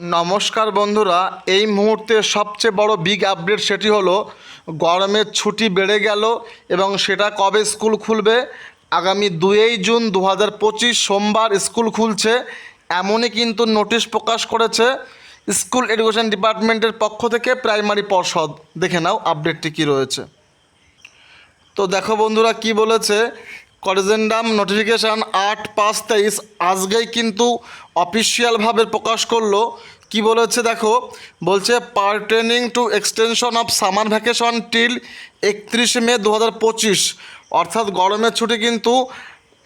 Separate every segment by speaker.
Speaker 1: নমস্কার বন্ধুরা, এই মুহূর্তে সবচেয়ে বড় বিগ আপডেট সেটি হলো গরমের ছুটি বেড়ে গেল এবং সেটা কবে স্কুল খুলবে? আগামী দুই জুন দু হাজার পঁচিশ সোমবার স্কুল খুলছে, এমনই কিন্তু নোটিশ প্রকাশ করেছে স্কুল এডুকেশন ডিপার্টমেন্টের পক্ষ থেকে প্রাইমারি পর্ষদ। দেখে নাও আপডেটটি কী রয়েছে। তো দেখো বন্ধুরা, কি বলেছে? করেজেন্ডাম নোটিফিকেশান আট পাঁচ তেইশ আজকেই কিন্তু অফিসিয়ালভাবে প্রকাশ করল। কি বলেছে দেখো? বলছে pertaining to extension of summer vacation till একত্রিশে মে দু হাজার পঁচিশ। অর্থাৎ গরমের ছুটি কিন্তু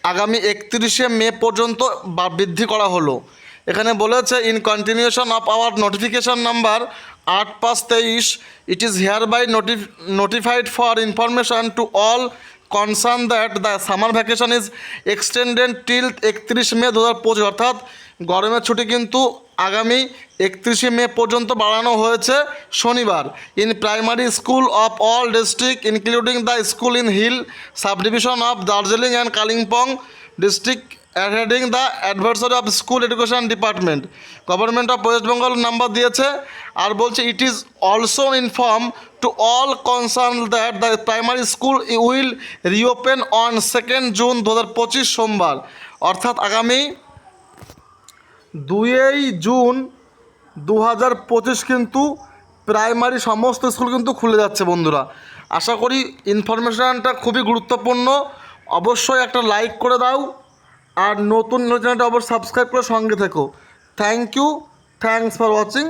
Speaker 1: আগামী একত্রিশে মে পর্যন্ত বৃদ্ধি করা হলো। এখানে বলেছে in continuation of our notification number আট পাঁচ তেইশ it is hereby notified for information to all concern that the summer vacation is extended till একত্রিশ মে দু হাজার পঁচিশ. অর্থাৎ গরমের ছুটি কিন্তু আগামী একত্রিশে মে পর্যন্ত বাড়ানো হয়েছে শনিবার। In primary school of all district including the school in hill subdivision of Darjeeling and Kalimpong district heading the adversary of school education department government of West Bengal number দিয়েছে আর বলছে it is also inform to all concerned that the primary school will reopen on second June দু হাজার পঁচিশ সোমবার। অর্থাৎ আগামী দুই জুন দু হাজার পঁচিশ কিন্তু প্রাইমারি সমস্ত স্কুল কিন্তু খুলে যাচ্ছে বন্ধুরা। আশা করি ইনফরমেশানটা খুবই গুরুত্বপূর্ণ। অবশ্যই একটা লাইক করে দাও। আর নতুন চ্যানেলটা অবশ্যই সাবস্ক্রাইব করে সঙ্গে থেকো। Thank you thanks for watching